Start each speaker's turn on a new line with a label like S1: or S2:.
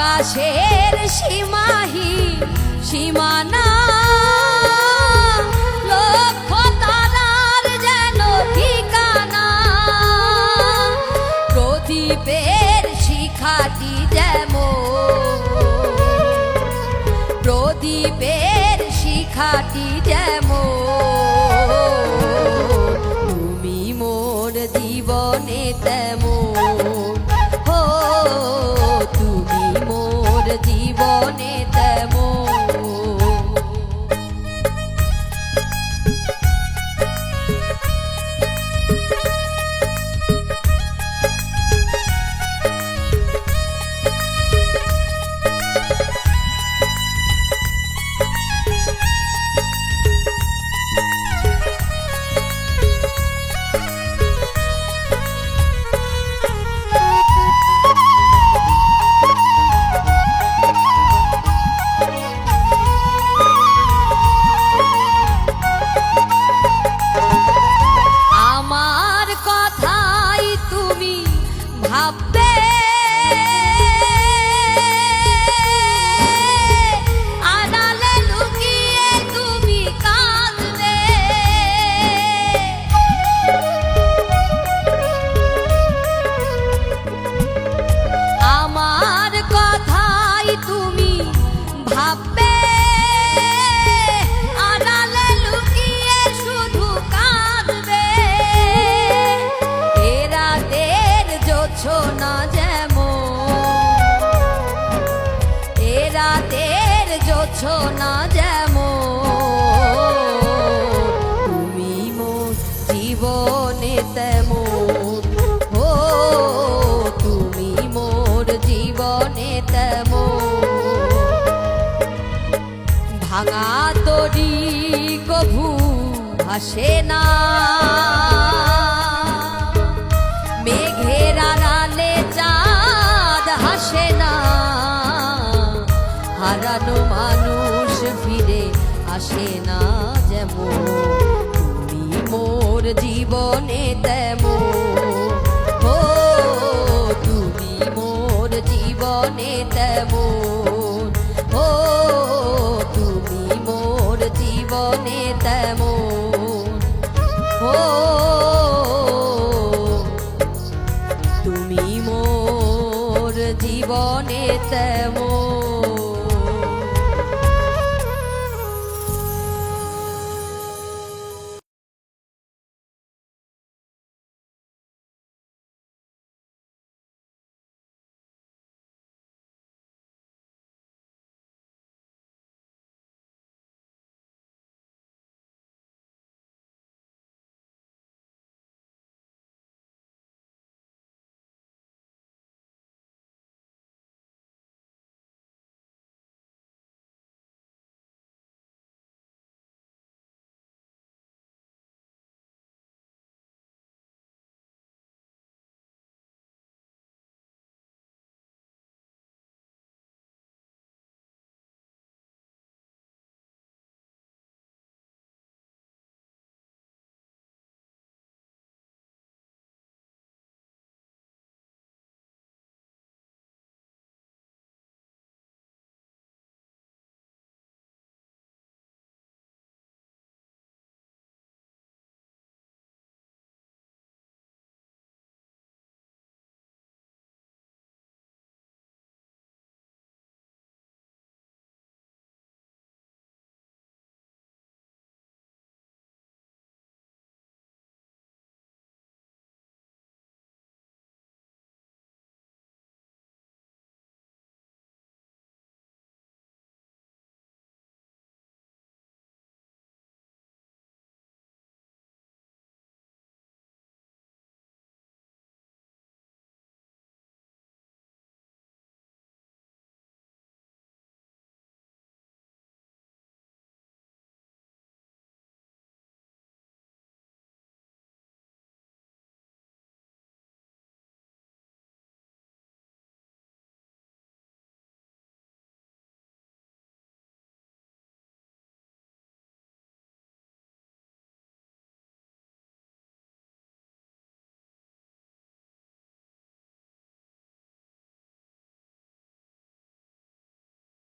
S1: আকাশের সীমাহি সীমানা রাতের জোছনা যেমন। তুমি মোর জীবনে তেমন। ও, তুমি মোর জীবনে তেমন। ভাঙা তরি কভু হাসে না। আসে না যেমন, তুমি মোর জীবনে তেমন। ও, তুমি মোর জীবনে তেমন। ও, তুমি মোর জীবনে তেমন। ও, তুমি মোর জীবনে তেমন।